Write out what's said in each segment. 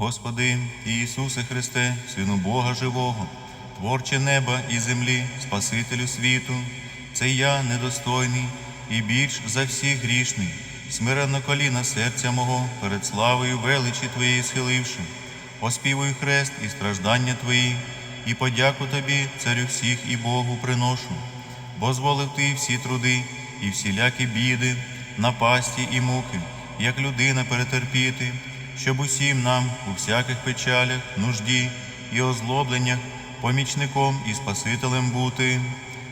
Господи Ісусе Христе, Сину Бога Живого, Творче неба і землі, Спасителю світу, це я недостойний і більш за всіх грішний, смиренно коліна серця мого перед славою величі Твоєї схиливши, оспівую хрест і страждання Твої, і подяку Тобі, Царю всіх і Богу приношу, бо зволив Ти всі труди і всілякі біди, напасті і муки, як людина перетерпіти, щоб усім нам у всяких печалях, нужді і озлобленнях помічником і Спасителем бути.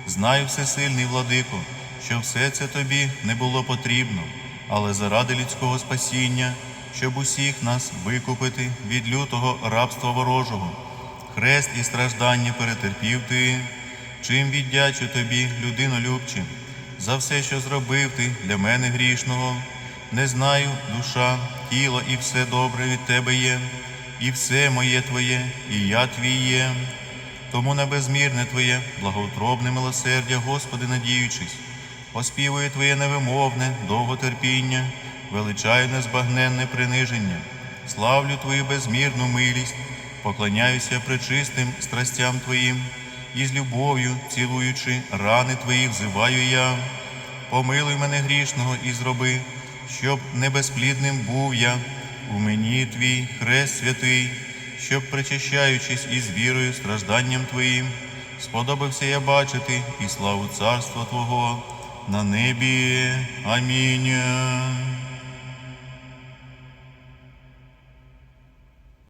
Знаю, всесильний владико, що все це тобі не було потрібно, але заради людського спасіння, щоб усіх нас викупити від лютого рабства ворожого, хрест і страждання перетерпів ти, чим віддячу тобі, людинолюбче, за все, що зробив ти для мене грішного. Не знаю, душа, тіло і все добре від тебе є, і все моє Твоє, і я твій є. Тому на безмірне Твоє, благоутробне милосердя, Господи, надіючись, оспівує Твоє невимовне, довготерпіння, величаю незбагненне приниження, славлю Твою безмірну милість, поклоняюся пречистим страстям Твоїм, і з любов'ю, цілуючи рани Твої, взиваю я. Помилуй мене грішного і зроби, щоб небезплідним був я, у мені твій хрест святий, щоб, причащаючись із вірою, стражданням Твоїм, сподобався я бачити і славу царства Твого на небі. Амінь.